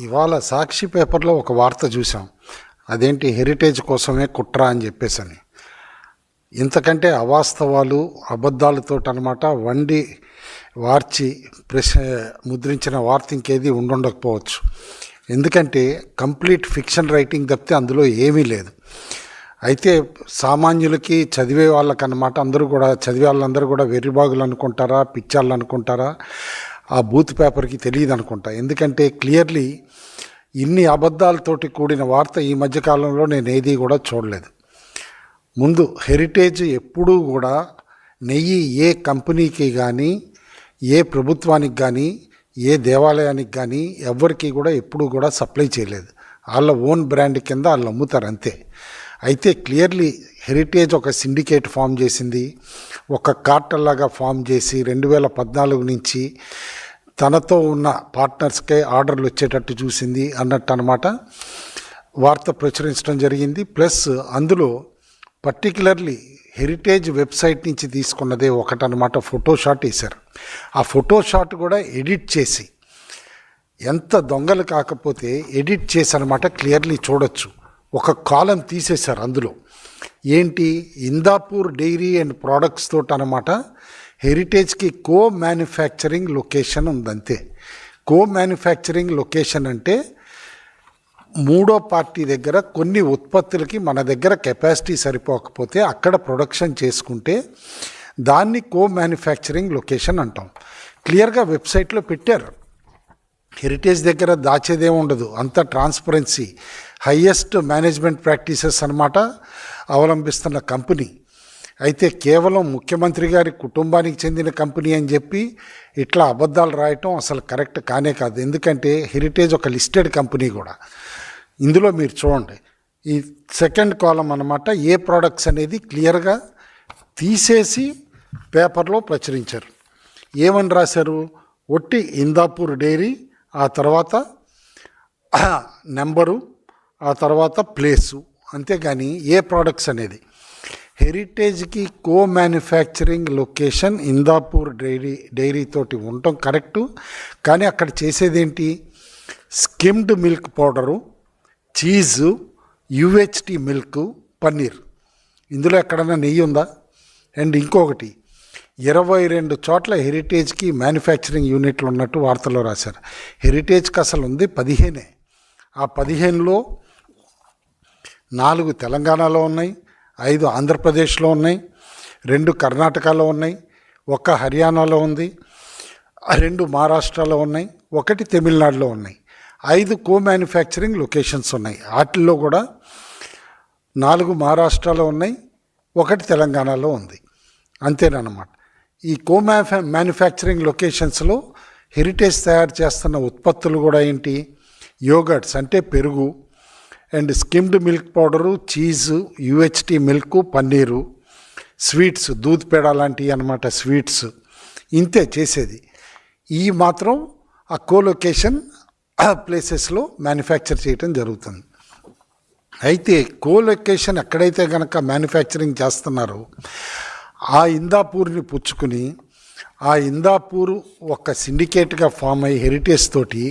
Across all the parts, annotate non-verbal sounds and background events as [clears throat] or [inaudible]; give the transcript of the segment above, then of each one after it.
ఇవాళ సాక్షి పేపర్లో ఒక వార్త చూసాం అదేంటి హెరిటేజ్ కోసమే కుట్ర అని చెప్పేసని. ఇంతకంటే అవాస్తవాలు అబద్ధాలతో అనమాట వండి వార్చి ప్రశ ముద్రించిన వార్త ఇంకేది ఉండుండకపోవచ్చు. ఎందుకంటే కంప్లీట్ ఫిక్షన్ రైటింగ్ తప్పితే అందులో ఏమీ లేదు. అయితే సామాన్యులకి చదివే వాళ్ళకన్నమాట అందరూ కూడా చదివే వాళ్ళందరూ కూడా వెర్రిబాగులు అనుకుంటారా పిచ్చాళ్ళు అనుకుంటారా? ఆ బూత్ పేపర్కి తెలియదు అనుకుంటా ఎందుకంటే క్లియర్లీ ఇన్ని అబద్ధాలతోటి కూడిన వార్త ఈ మధ్యకాలంలో నేను ఏది కూడా చూడలేదు. ముందు హెరిటేజ్ ఎప్పుడూ కూడా నెయ్యి ఏ కంపెనీకి కానీ ఏ ప్రభుత్వానికి కానీ ఏ దేవాలయానికి కానీ ఎవరికి కూడా ఎప్పుడూ కూడా సప్లై చేయలేదు. వాళ్ళ ఓన్ బ్రాండ్ కింద వాళ్ళు అమ్ముతారు అంతే. అయితే క్లియర్లీ హెరిటేజ్ ఒక సిండికేట్ ఫామ్ చేసింది. ఒక కార్టల్లాగా ఫామ్ చేసి రెండు వేల పద్నాలుగు నుంచి తనతో ఉన్న పార్ట్నర్స్కే ఆర్డర్లు వచ్చేటట్టు చూసింది అన్నట్టు అనమాట వార్త ప్రచురించడం జరిగింది. ప్లస్ అందులో పర్టికులర్లీ హెరిటేజ్ వెబ్సైట్ నుంచి తీసుకున్నదే ఒకటనమాట ఫోటో షాట్ వేశారు. ఆ ఫోటో షాట్ కూడా ఎడిట్ చేసి ఎంత దొంగలు కాకపోతే ఎడిట్ చేసి అనమాట క్లియర్లీ చూడొచ్చు. ఒక కాలం తీసేశారు అందులో. ఏంటి? ఇందాపూర్ డైరీ అండ్ ప్రోడక్ట్స్ తోటి అనమాట హెరిటేజ్కి కో మ్యానుఫ్యాక్చరింగ్ లొకేషన్ ఉందంతే. కో మ్యానుఫ్యాక్చరింగ్ లొకేషన్ అంటే మూడో పార్టీ దగ్గర కొన్ని ఉత్పత్తులకి మన దగ్గర కెపాసిటీ సరిపోకపోతే అక్కడ ప్రొడక్షన్ చేసుకుంటే దాన్ని కో మ్యానుఫ్యాక్చరింగ్ లొకేషన్ అంటాం. క్లియర్గా వెబ్సైట్లో పెట్టారు. హెరిటేజ్ దగ్గర దాచేదే ఉండదు అంత ట్రాన్స్పరెన్సీ. హయ్యెస్ట్ మేనేజ్మెంట్ ప్రాక్టీసెస్ అన్నమాట అవలంబిస్తున్న కంపెనీ. అయితే కేవలం ముఖ్యమంత్రి గారి కుటుంబానికి చెందిన కంపెనీ అని చెప్పి ఇట్లా అబద్ధాలు రాయటం అసలు కరెక్ట్ కానే కాదు. ఎందుకంటే హెరిటేజ్ ఒక లిస్టెడ్ కంపెనీ కూడా. ఇందులో మీరు చూడండి. ఈ సెకండ్ కాలం అనమాట ఏ ప్రోడక్ట్స్ అనేది క్లియర్గా తీసేసి పేపర్లో ప్రచురించారు. ఏమని రాశారు? ఒట్టి ఇందాపూర్ డైరీ ఆ తర్వాత నెంబరు ఆ తర్వాత ప్లేసు. అంతేగాని ఏ ప్రోడక్ట్స్ అనేది. హెరిటేజ్కి co manufacturing location Indapur dairy డైరీతోటి ఉండటం కరెక్టు. కానీ అక్కడ చేసేదేంటి? Skimmed milk powder cheese UHT milk paneer. ఇందులో ఎక్కడైనా నెయ్యి ఉందా? అండ్ ఇంకొకటి ఇరవై రెండు చోట్ల హెరిటేజ్కి మ్యానుఫ్యాక్చరింగ్ యూనిట్లు ఉన్నట్టు వార్తల్లో రాశారు. హెరిటేజ్కి అసలు ఉంది పదిహేనే. ఆ పదిహేనులో నాలుగు తెలంగాణలో ఉన్నాయి ఐదు ఆంధ్రప్రదేశ్లో ఉన్నాయి రెండు కర్ణాటకలో ఉన్నాయి ఒక హర్యానాలో ఉంది రెండు మహారాష్ట్రలో ఉన్నాయి ఒకటి తమిళనాడులో ఉన్నాయి. ఐదు కో మ్యానుఫ్యాక్చరింగ్ లొకేషన్స్ ఉన్నాయి. వాటిల్లో కూడా నాలుగు మహారాష్ట్రలో ఉన్నాయి ఒకటి తెలంగాణలో ఉంది. అంతేనమాట ఈ కో మ్యానుఫ్యాక్చరింగ్ లొకేషన్స్లో హెరిటేజ్ తయారు చేస్తున్న ఉత్పత్తులు కూడా ఏంటి? యోగర్ట్స్ అంటే పెరుగు and skimmed milk powder cheese UHT milk paneer sweets doodh peda లాంటివి అనమాట స్వీట్స్. ఇంతే చేసేది. ఈ మాత్రం ఆ కోలొకేషన్ ప్లేసెస్లో మ్యానుఫ్యాక్చర్ చేయటం జరుగుతుంది. అయితే కోలొకేషన్ ఎక్కడైతే కనుక మ్యానుఫ్యాక్చరింగ్ చేస్తున్నారో ఆ ఇందాపూర్ని పుచ్చుకుని ఆ ఇందాపూర్ ఒక సిండికేట్గా ఫామ్ అయ్యి హెరిటేజ్ తోటి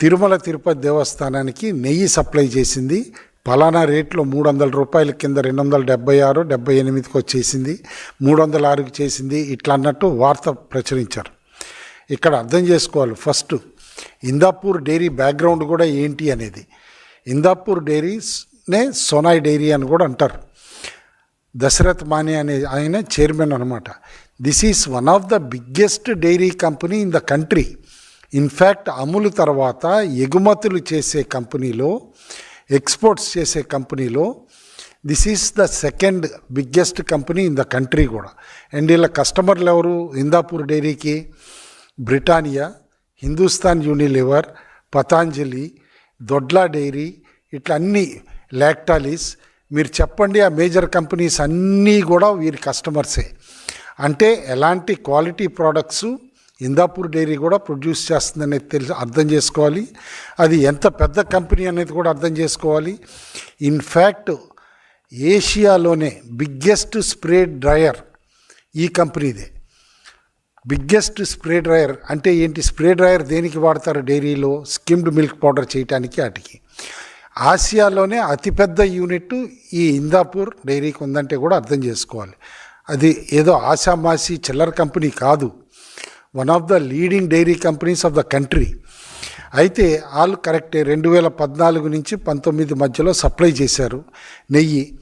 తిరుమల తిరుపతి దేవస్థానానికి నెయ్యి సప్లై చేసింది. పలానా రేట్లో మూడు వందల రూపాయల కింద రెండు వందల డెబ్బై ఆరు డెబ్బై ఎనిమిదికి వచ్చేసింది. మూడు వందల ఆరుకి చేసింది. ఇట్లా అన్నట్టు వార్త ప్రచురించారు. ఇక్కడ అర్థం చేసుకోవాలి. ఫస్ట్ ఇందాపూర్ డైరీ బ్యాక్గ్రౌండ్ కూడా ఏంటి అనేది. ఇందాపూర్ డైరీస్నే సోనాయ్ డైరీ అని కూడా అంటారు. దశరథ్ మానే అనే ఆయన చైర్మన్ అనమాట this is one of the biggest dairy company in the country. In fact అమలు తర్వాత ఎగుమతులు చేసే కంపెనీలో ఎక్స్పోర్ట్స్ చేసే కంపెనీలో this is the second biggest company in the country కూడా. అండ్ వీళ్ళ కస్టమర్లు ఎవరు? ఇందాపూర్ డైరీకి Britannia Hindustan Unilever Patanjali Dodla dairy ఇట్లా అన్ని లాక్టాలిస్. మీరు చెప్పండి ఆ మేజర్ కంపెనీస్ అన్నీ కూడా వీరి కస్టమర్సే అంటే ఎలాంటి క్వాలిటీ ప్రోడక్ట్స్ ఇందాపూర్ డైరీ కూడా ప్రొడ్యూస్ చేస్తుందనేది తెలిసి అర్థం చేసుకోవాలి. అది ఎంత పెద్ద కంపెనీ అనేది కూడా అర్థం చేసుకోవాలి. ఇన్ఫ్యాక్ట్ ఏషియాలోనే బిగ్గెస్ట్ స్ప్రే డ్రయర్ ఈ కంపెనీదే. బిగ్గెస్ట్ స్ప్రే డ్రయర్ అంటే ఏంటి? స్ప్రే డ్రయర్ దేనికి వాడతారు డైరీలో? స్కిమ్డ్ మిల్క్ పౌడర్ చేయటానికి వాటికి. ఆసియాలోనే అతిపెద్ద యూనిట్ ఈ ఇందాపూర్ డైరీకి ఉందంటే కూడా అర్థం చేసుకోవాలి. అది ఏదో ఆశామాసి చిల్లర కంపెనీ కాదు. One of the leading dairy companies of the country. అయితే వాళ్ళు కరెక్టే రెండు వేల పద్నాలుగు నుంచి పంతొమ్మిది మధ్యలో సప్లై చేశారు. నెయ్యి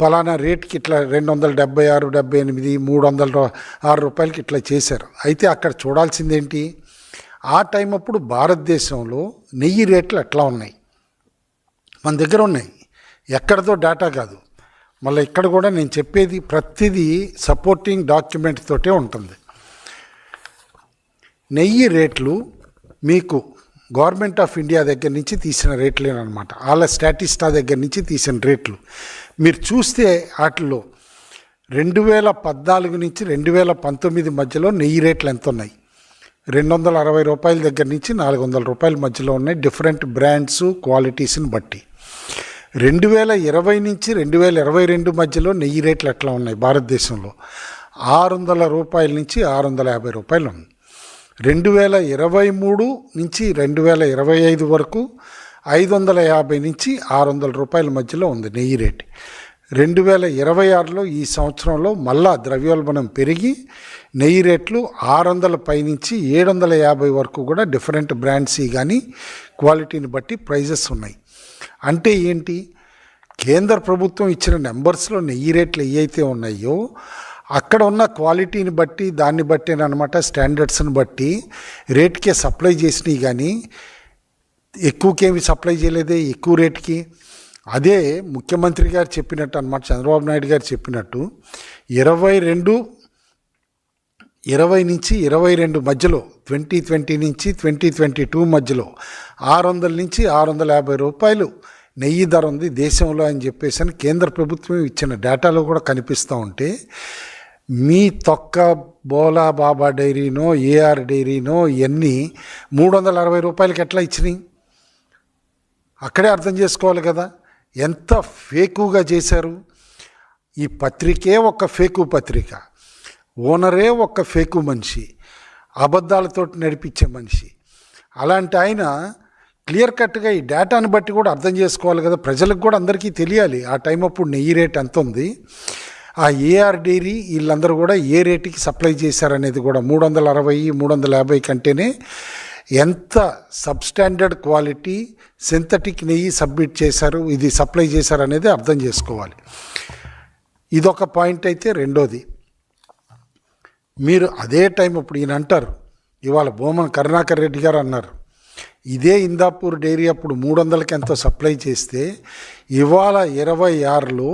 పలానా రేట్కి ఇట్లా రెండు వందల డెబ్బై ఆరు డెబ్బై ఎనిమిది మూడు వందల ఆరు రూపాయలకి ఇట్లా చేశారు. అయితే అక్కడ చూడాల్సిందేంటి? ఆ టైం అప్పుడు భారతదేశంలో నెయ్యి రేట్లు ఎట్లా ఉన్నాయి? మన దగ్గర ఉన్నాయి. ఎక్కడిదో డేటా కాదు. మళ్ళీ ఇక్కడ కూడా నేను చెప్పేది ప్రతిదీ సపోర్టింగ్ డాక్యుమెంట్ తోటే ఉంటుంది. నెయ్యి రేట్లు మీకు గవర్నమెంట్ ఆఫ్ ఇండియా దగ్గర నుంచి తీసిన రేట్లేనమాట వాళ్ళ స్టాటిస్టా దగ్గర నుంచి తీసిన రేట్లు. మీరు చూస్తే వాటిలో రెండు వేల పద్నాలుగు నుంచి రెండు వేల పంతొమ్మిది మధ్యలో నెయ్యి రేట్లు ఎంత ఉన్నాయి రెండు వందల అరవై రూపాయల దగ్గర నుంచి నాలుగు వందల రూపాయల మధ్యలో ఉన్నాయి డిఫరెంట్ బ్రాండ్స్ క్వాలిటీస్ని బట్టి. రెండు వేల ఇరవై నుంచి రెండు వేల ఇరవై రెండు మధ్యలో నెయ్యి రేట్లు ఎట్లా ఉన్నాయి భారతదేశంలో? ఆరు వందల రూపాయల నుంచి ఆరు వందల యాభై రూపాయలు ఉంది. రెండు వేల ఇరవై మూడు నుంచి రెండు వేల ఇరవై ఐదు వరకు ఐదు వందల యాభై నుంచి ఆరు వందల రూపాయల మధ్యలో ఉంది నెయ్యి రేటు. రెండు వేల ఇరవై ఆరులో ఈ సంవత్సరంలో మళ్ళా ద్రవ్యోల్బణం పెరిగి నెయ్యి రేట్లు ఆరు వందల పైనుంచి ఏడు వందల యాభై వరకు కూడా డిఫరెంట్ బ్రాండ్స్ కానీ క్వాలిటీని బట్టి ప్రైజెస్ ఉన్నాయి. అంటే ఏంటి? కేంద్ర ప్రభుత్వం ఇచ్చిన నెంబర్స్లో నెయ్యి రేట్లు ఏవైతే ఉన్నాయో అక్కడ ఉన్న క్వాలిటీని బట్టి దాన్ని బట్టి అనమాట స్టాండర్డ్స్ని బట్టి రేట్కే సప్లై చేసినవి కానీ ఎక్కువకేమి సప్లై చేయలేదే ఎక్కువ రేట్కి. అదే ముఖ్యమంత్రి గారు చెప్పినట్టు అనమాట చంద్రబాబు నాయుడు గారు చెప్పినట్టు ఇరవై రెండు ఇరవై నుంచి ఇరవై రెండు మధ్యలో ట్వంటీ ట్వంటీ నుంచి ట్వంటీ ట్వంటీ టూ మధ్యలో ఆరు వందల నుంచి ఆరు వందల యాభై రూపాయలు నెయ్యి ధర ఉంది దేశంలో అని చెప్పేసి అని కేంద్ర ప్రభుత్వం ఇచ్చిన డేటాలో కూడా కనిపిస్తూ ఉంటే మీ తొక్క బోలా బాబా డైరీనో ఏఆర్ డైరీనో ఇవన్నీ మూడు వందల అరవై రూపాయలకి ఎట్లా ఇచ్చినాయి? అక్కడే అర్థం చేసుకోవాలి కదా. ఎంత ఫేకుగా చేశారు? ఈ పత్రికే ఒక ఫేకు పత్రిక. ఓనరే ఒక ఫేకు మనిషి. అబద్ధాలతో నడిపించే మనిషి. అలాంటి ఆయన క్లియర్ కట్గా ఈ డేటాను బట్టి కూడా అర్థం చేసుకోవాలి కదా. ప్రజలకు కూడా అందరికీ తెలియాలి. ఆ టైం అప్పుడు నెయ్యి రేట్ ఎంత ఉంది ఆ ఏఆర్ డైరీ వీళ్ళందరూ కూడా ఏ రేటుకి సప్లై చేశారనేది కూడా మూడు వందల అరవై మూడు వందల యాభై కంటేనే ఎంత సబ్స్టాండర్డ్ క్వాలిటీ సింథటిక్ నెయ్యి సబ్మిట్ చేశారు ఇది సప్లై చేశారు అనేది అర్థం చేసుకోవాలి. ఇదొక పాయింట్ అయితే రెండోది. మీరు అదే టైం ఇప్పుడు ఈయన అంటారు ఇవాళ భూమన్ కరుణాకర్ రెడ్డి గారు అన్నారు ఇదే ఇందాపూర్ డైరీ అప్పుడు మూడు వందలకి ఎంతో సప్లై చేస్తే ఇవాళ ఇరవై ఆరులో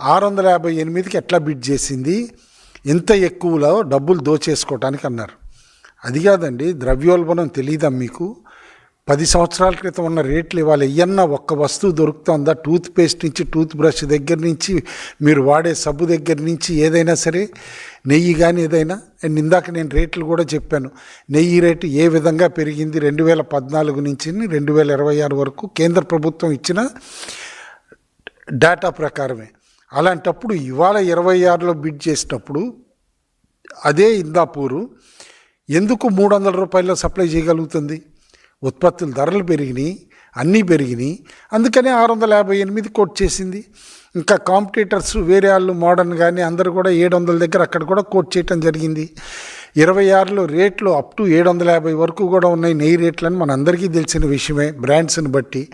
ఆరు వందల యాభై ఎనిమిదికి ఎట్లా బిడ్ చేసింది? ఇంత ఎక్కువలో డబ్బులు దోచేసుకోవటానికి అన్నారు. అది కాదండి ద్రవ్యోల్బణం తెలియదా మీకు? పది సంవత్సరాల క్రితం ఉన్న రేట్లు ఇవాళ ఎన్న ఒక్క వస్తువు దొరుకుతుందా? టూత్ పేస్ట్ నుంచి టూత్ బ్రష్ దగ్గర నుంచి మీరు వాడే సబ్బు దగ్గర నుంచి ఏదైనా సరే? నెయ్యి కానీ ఏదైనా? అండ్ ఇందాక నేను రేట్లు కూడా చెప్పాను. నెయ్యి రేటు ఏ విధంగా పెరిగింది? రెండు వేల పద్నాలుగు నుంచి రెండు వేల ఇరవై ఆరు వరకు కేంద్ర ప్రభుత్వం ఇచ్చిన డేటా ప్రకారమే. అలాంటప్పుడు ఇవాళ ఇరవై ఆరులో బిడ్ చేసినప్పుడు అదే ఇందాపూరు ఎందుకు మూడు వందల రూపాయల్లో సప్లై చేయగలుగుతుంది? ఉత్పత్తుల ధరలు పెరిగినాయి అన్నీ పెరిగినాయి. అందుకనే ఆరు వందల యాభై ఎనిమిది కోట్ చేసింది. ఇంకా కాంపిటీటర్స్ వేరే వాళ్ళు మోడర్న్ కానీ అందరూ కూడా ఏడు వందల దగ్గర అక్కడ కూడా కోట్ చేయటం జరిగింది. ఇరవై ఆరులో రేట్లు అప్ టు ఏడు వందల యాభై వరకు కూడా ఉన్నాయి. నెయ్యి రేట్లని మనందరికీ తెలిసిన విషయమే బ్రాండ్స్ని బట్టి.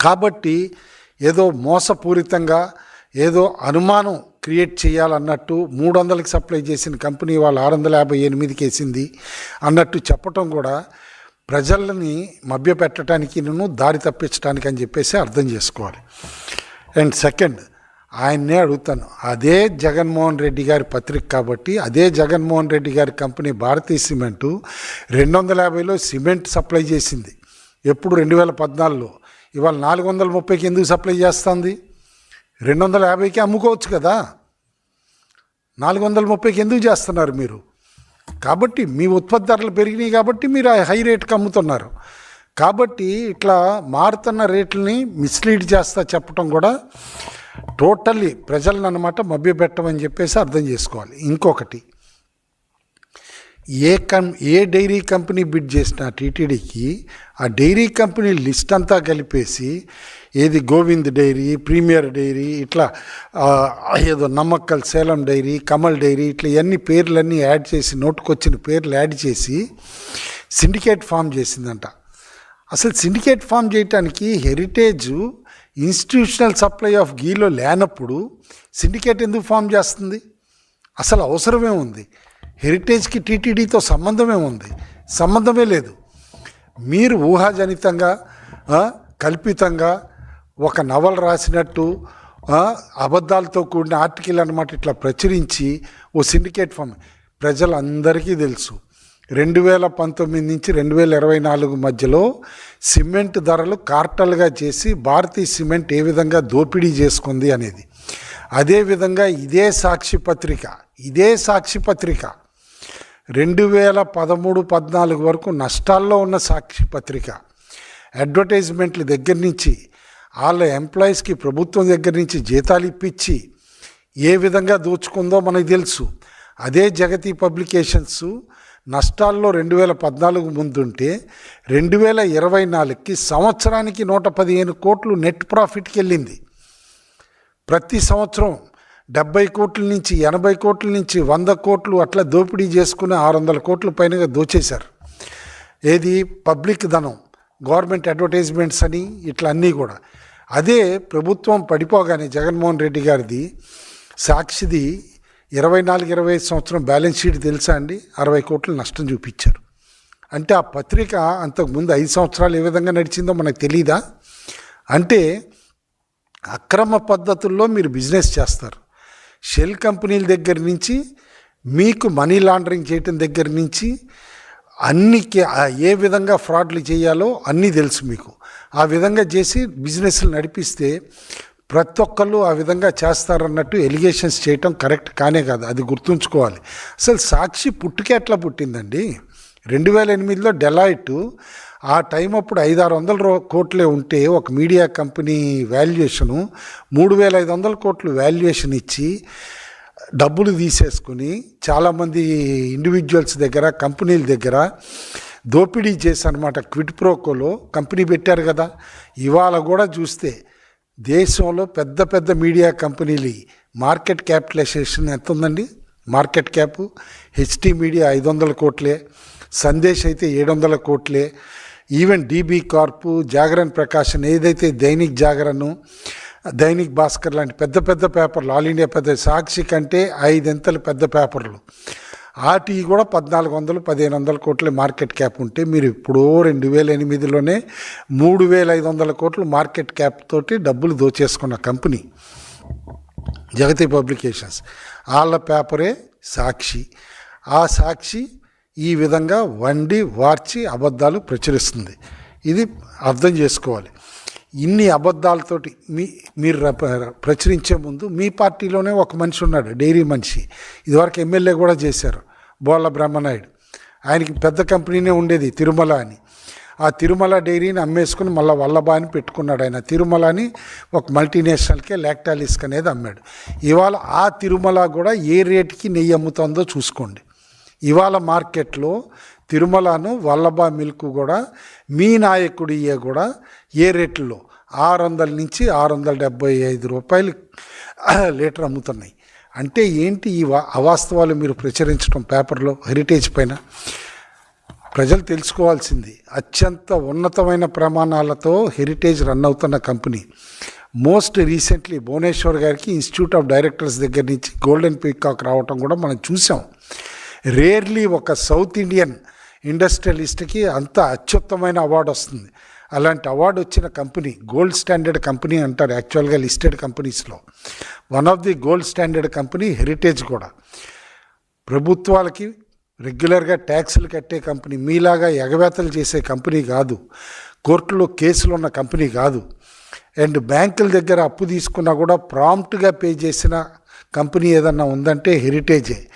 కాబట్టి ఏదో మోసపూరితంగా ఏదో అనుమానం క్రియేట్ చేయాలన్నట్టు మూడు వందలకి సప్లై చేసిన కంపెనీ వాళ్ళు ఆరు వందల యాభై ఎనిమిదికి వేసింది అన్నట్టు చెప్పటం కూడా ప్రజల్ని మభ్యపెట్టడానికి నేను దారి తప్పించడానికి అని చెప్పేసి అర్థం చేసుకోవాలి. అండ్ సెకండ్ ఆయన్నే అడుగుతాను. అదే జగన్మోహన్ రెడ్డి గారి పత్రిక కాబట్టి అదే జగన్మోహన్ రెడ్డి గారి కంపెనీ భారతీయ సిమెంటు రెండు వందల యాభైలో సిమెంట్ సప్లై చేసింది. ఎప్పుడు? రెండు వేల పద్నాలుగులో. ఇవాళ నాలుగు వందల ముప్పైకి ఎందుకు సప్లై చేస్తుంది? రెండు వందల యాభైకి అమ్ముకోవచ్చు కదా. నాలుగు వందల ముప్పైకి ఎందుకు చేస్తున్నారు మీరు? కాబట్టి మీ ఉత్పత్తి ధరలు పెరిగినాయి కాబట్టి మీరు ఆ హై రేట్కి అమ్ముతున్నారు. కాబట్టి ఇట్లా మారుతున్న రేట్లని మిస్లీడ్ చేస్తా చెప్పడం కూడా టోటల్లీ ప్రజలను అనమాట మభ్యపెట్టమని చెప్పేసి అర్థం చేసుకోవాలి. ఇంకొకటి ఏ కం ఏ డైరీ కంపెనీ బిడ్ చేసిన టీటీడీకి ఆ డైరీ కంపెనీ లిస్ట్ అంతా కలిపేసి ఏది గోవింద్ డైరీ ప్రీమియర్ డైరీ ఇట్లా ఏదో నమ్మక్కల్ సేలం డైరీ కమల్ డైరీ ఇట్లా ఇవన్నీ పేర్లన్నీ యాడ్ చేసి నోటుకొచ్చిన పేర్లు యాడ్ చేసి సిండికేట్ ఫామ్ చేసిందంట. అసలు సిండికేట్ ఫామ్ చేయటానికి హెరిటేజ్ ఇన్స్టిట్యూషనల్ సప్లై ఆఫ్ గీలో లేనప్పుడు సిండికేట్ ఎందుకు ఫామ్ చేస్తుంది? అసలు అవసరమే ఉంది. హెరిటేజ్కి టీటీడీతో సంబంధమే ఉంది. సంబంధమే లేదు. మీరు ఊహాజనితంగా కల్పితంగా ఒక నవల రాసినట్టు అబద్ధాలతో కూడిన ఆర్టికల్ అనమాట ఇట్లా ప్రచురించి ఓ సిండికేట్ ఫామ్ ప్రజలందరికీ తెలుసు. రెండు వేల పంతొమ్మిది నుంచి రెండు వేల ఇరవై నాలుగు మధ్యలో సిమెంట్ ధరలు కార్టల్గా చేసి భారతీయ సిమెంట్ ఏ విధంగా దోపిడీ చేసుకుంది అనేది. అదేవిధంగా ఇదే సాక్షి పత్రిక ఇదే సాక్షి పత్రిక రెండు వేల పదమూడు పద్నాలుగు వరకు నష్టాల్లో ఉన్న సాక్షి పత్రిక. అడ్వర్టైజ్మెంట్ల దగ్గర నుంచి వాళ్ళ ఎంప్లాయీస్కి ప్రభుత్వం దగ్గర నుంచి జీతాలు ఇప్పించి ఏ విధంగా దోచుకుందో మనకు తెలుసు. అదే జగతి పబ్లికేషన్స్ నష్టాల్లో రెండు వేల పద్నాలుగు ముందుంటే రెండు వేల ఇరవై నాలుగుకి సంవత్సరానికి నూట పదిహేను కోట్లు నెట్ ప్రాఫిట్కి వెళ్ళింది ప్రతి సంవత్సరం డెబ్బై కోట్ల నుంచి ఎనభై కోట్ల నుంచి వంద కోట్లు అట్లా దోపిడీ చేసుకుని ఆరు వందల కోట్ల పైనగా దోచేశారు. ఏది? పబ్లిక్ ధనం గవర్నమెంట్ అడ్వర్టైజ్మెంట్స్ అని ఇట్లా అన్నీ కూడా. అదే ప్రభుత్వం పడిపోగానే జగన్మోహన్ రెడ్డి గారిది సాక్షిది ఇరవై నాలుగు ఇరవై ఐదు సంవత్సరం బ్యాలెన్స్ షీట్ తెలుసా అండి? అరవై కోట్లు నష్టం చూపించారు. అంటే ఆ పత్రిక అంతకుముందు ఐదు సంవత్సరాలు ఏ విధంగా నడిచిందో మనకు తెలియదా అంటే అక్రమ పద్ధతుల్లో మీరు బిజినెస్ చేస్తారు. షెల్ కంపెనీల దగ్గర నుంచి మీకు మనీ లాండరింగ్ చేయటం దగ్గర నుంచి అన్ని ఏ విధంగా ఫ్రాడ్లు చేయాలో అన్నీ తెలుసు మీకు. ఆ విధంగా చేసి బిజినెస్లు నడిపిస్తే ప్రతి ఒక్కళ్ళు ఆ విధంగా చేస్తారన్నట్టు ఎలిగేషన్స్ చేయటం కరెక్ట్ కానే కాదు అది గుర్తుంచుకోవాలి. అసలు సాక్షి పుట్టుకే ఎట్లా పుట్టిందండి? రెండు వేల ఎనిమిదిలో డెలాయిట్ ఆ టైం అప్పుడు ఐదు ఆరు వందల కోట్లే ఉంటే ఒక మీడియా కంపెనీ వాల్యుయేషను మూడు వేల ఐదు వందల కోట్లు వాల్యుయేషన్ ఇచ్చి డబ్బులు తీసేసుకుని చాలామంది ఇండివిజువల్స్ దగ్గర కంపెనీల దగ్గర దోపిడీ చేసి అనమాట క్విట్ ప్రోకోలో కంపెనీ పెట్టారు కదా. ఇవాళ కూడా చూస్తే దేశంలో పెద్ద పెద్ద మీడియా కంపెనీలు మార్కెట్ క్యాపిటలైజేషన్ ఎంత ఉందండి మార్కెట్ క్యాప్ హెచ్టీ మీడియా ఐదు వందల కోట్లే సందేశ్ అయితే ఏడు వందల కోట్లే even DB corp Jagran Prakashan ఏదైతే దైనిక్ జాగరణ్ దైనిక్ భాస్కర్ లాంటి పెద్ద పెద్ద పేపర్లు ఆల్ ఇండియా పెద్ద సాక్షి కంటే ఐదెంతలు పెద్ద పేపర్లు. ఆటి కూడా పద్నాలుగు వందలు పదిహేను వందల కోట్ల మార్కెట్ క్యాప్ ఉంటే మీరు ఇప్పుడో రెండు వేల ఎనిమిదిలోనే మూడు వేల ఐదు వందల కోట్లు మార్కెట్ క్యాప్ తోటి డబ్బులు దోచేసుకున్న కంపెనీ. జగతి పబ్లికేషన్స్. వాళ్ళ పేపరే సాక్షి. ఆ సాక్షి ఈ విధంగా వండి వార్చి అబద్ధాలు ప్రచురిస్తుంది. ఇది అర్థం చేసుకోవాలి. ఇన్ని అబద్ధాలతోటి మీ మీరు ప్రచురించే ముందు మీ పార్టీలోనే ఒక మనిషి ఉన్నాడు డైరీ మనిషి. ఇదివరకు ఎమ్మెల్యే కూడా చేశారు బోళ్ళ బ్రహ్మనాయుడు. ఆయనకి పెద్ద కంపెనీనే ఉండేది తిరుమల అని. ఆ తిరుమల డైరీని అమ్మేసుకుని మళ్ళీ వల్లభా అని పెట్టుకున్నాడు ఆయన. తిరుమల అని ఒక మల్టీనేషనల్కే లాక్టాలిస్క్ అనేది అమ్మాడు. ఇవాళ ఆ తిరుమల కూడా ఏ రేటుకి నెయ్యి అమ్ముతుందో చూసుకోండి. ఇవాళ మార్కెట్లో తిరుమలను వల్లభా మిల్క్ కూడా మీ నాయకుడియే కూడా ఏ రేట్లో? ఆరు వందల నుంచి ఆరు వందల డెబ్బై ఐదు రూపాయలు [clears throat] లీటర్ అమ్ముతున్నాయి. అంటే ఏంటి ఈ వా- అవాస్తవాలు మీరు ప్రచురించడం పేపర్లో హెరిటేజ్ పైన? ప్రజలు తెలుసుకోవాల్సింది అత్యంత ఉన్నతమైన ప్రమాణాలతో హెరిటేజ్ రన్ అవుతున్న కంపెనీ. మోస్ట్ రీసెంట్లీ భువనేశ్వర్ గారికి ఇన్స్టిట్యూట్ ఆఫ్ డైరెక్టర్స్ దగ్గర నుంచి గోల్డెన్ పీకాక్ రావటం కూడా మనం చూసాం. రేర్లీ ఒక సౌత్ ఇండియన్ ఇండస్ట్రియలిస్ట్కి అంత అత్యుత్తమైన అవార్డు వస్తుంది. అలాంటి అవార్డు వచ్చిన కంపెనీ గోల్డ్ స్టాండర్డ్ కంపెనీ అంటారు యాక్చువల్గా లిస్టెడ్ కంపెనీస్లో. One of the gold standard company Heritage కూడా. ప్రభుత్వాలకి రెగ్యులర్గా ట్యాక్సులు కట్టే కంపెనీ మీలాగా ఎగవేతలు చేసే కంపెనీ కాదు. కోర్టులో కేసులు ఉన్న కంపెనీ కాదు. అండ్ బ్యాంకుల దగ్గర అప్పు తీసుకున్నా కూడా ప్రాంప్ట్గా పే చేసిన కంపెనీ ఏదన్నా ఉందంటే హెరిటేజే.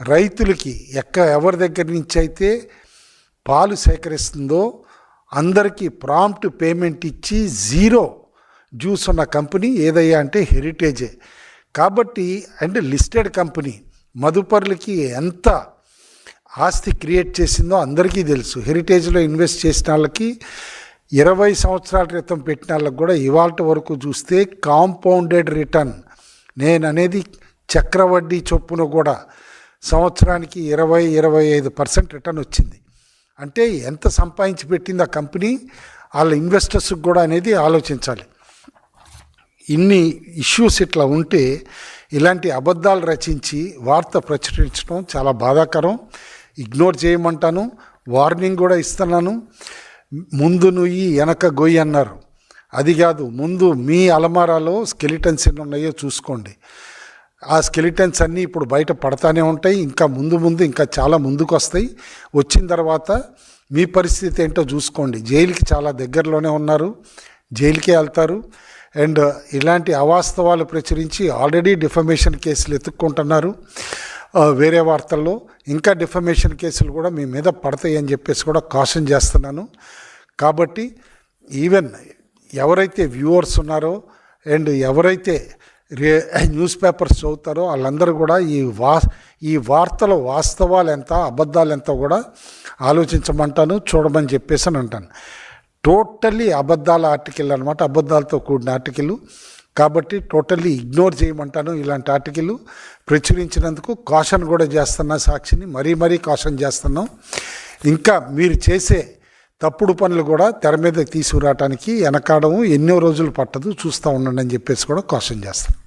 రైతులకి ఎక్క ఎవరి దగ్గర నుంచి అయితే పాలు సేకరిస్తుందో అందరికీ ప్రాంప్ట్ పేమెంట్ ఇచ్చి జీరో జ్యూస్ ఉన్న కంపెనీ ఏదయ్యా అంటే హెరిటేజే. కాబట్టి అండ్ లిస్టెడ్ కంపెనీ మదుపర్లకి ఎంత ఆస్తి క్రియేట్ చేసిందో అందరికీ తెలుసు. హెరిటేజ్లో ఇన్వెస్ట్ చేసిన వాళ్ళకి ఇరవై సంవత్సరాల క్రితం పెట్టిన వాళ్ళకి కూడా ఇవాళ వరకు చూస్తే కాంపౌండెడ్ రిటర్న్. నేను అనేది చక్రవడ్డీ చొప్పున కూడా సంవత్సరానికి ఇరవై ఇరవై ఐదు పర్సెంట్ రిటర్న్ వచ్చింది. అంటే ఎంత సంపాదించి పెట్టింది ఆ కంపెనీ? వాళ్ళ ఇన్వెస్టర్స్కి కూడా అనేది ఆలోచించాలి. ఇన్ని ఇష్యూస్ ఇట్లా ఉంటే ఇలాంటి అబద్ధాలు రచించి వార్త ప్రచురించడం చాలా బాధాకరం. ఇగ్నోర్ చేయమంటాను. వార్నింగ్ కూడా ఇస్తున్నాను. ముందు నుయ్యి వెనక గొయ్యి అన్నారు. అది కాదు ముందు మీ అలమారాలో స్కెలిటన్స్ ఎన్ని ఉన్నాయో చూసుకోండి. ఆ స్కెలిటన్స్ అన్నీ ఇప్పుడు బయట పడతానే ఉంటాయి ఇంకా ముందు ముందు ఇంకా చాలా ముందుకు వస్తాయి వచ్చిన తర్వాత మీ పరిస్థితి ఏంటో చూసుకోండి. జైలుకి చాలా దగ్గరలోనే ఉన్నారు జైలుకే వెళ్తారు. అండ్ ఇలాంటి అవాస్తవాలు ప్రచురించి ఆల్రెడీ డిఫమేషన్ కేసులు ఎత్తుక్కుంటున్నారు. వేరే వార్తల్లో ఇంకా డిఫమేషన్ కేసులు కూడా మీ మీద పడతాయి అని చెప్పేసి కూడా కాషన్ చేస్తున్నాను. కాబట్టి ఈవెన్ ఎవరైతే వ్యూవర్స్ ఉన్నారో అండ్ ఎవరైతే రే న్యూస్ పేపర్స్ చదువుతారో వాళ్ళందరూ కూడా ఈ వా ఈ వార్తల వాస్తవాలు ఎంత అబద్ధాలు ఎంత కూడా ఆలోచించమంటాను చూడమని చెప్పేసి అని అంటాను. టోటల్లీ అబద్ధాల ఆర్టికల్ అనమాట అబద్ధాలతో కూడిన ఆర్టికల్. కాబట్టి టోటల్లీ ఇగ్నోర్ చేయమంటాను ఇలాంటి ఆర్టికల్. ప్రచురించినందుకు కాషన్ కూడా చేస్తున్నా సాక్షిని మరీ మరీ కాషన్ చేస్తున్నాం. ఇంకా మీరు చేసే తప్పుడు పనులు కూడా తెర మీద తీసుకురావడానికి వెనకాడము ఎన్నో రోజులు పట్టదు చూస్తూ ఉండండి అని చెప్పేసి కూడా క్వశ్చన్ చేస్తాను.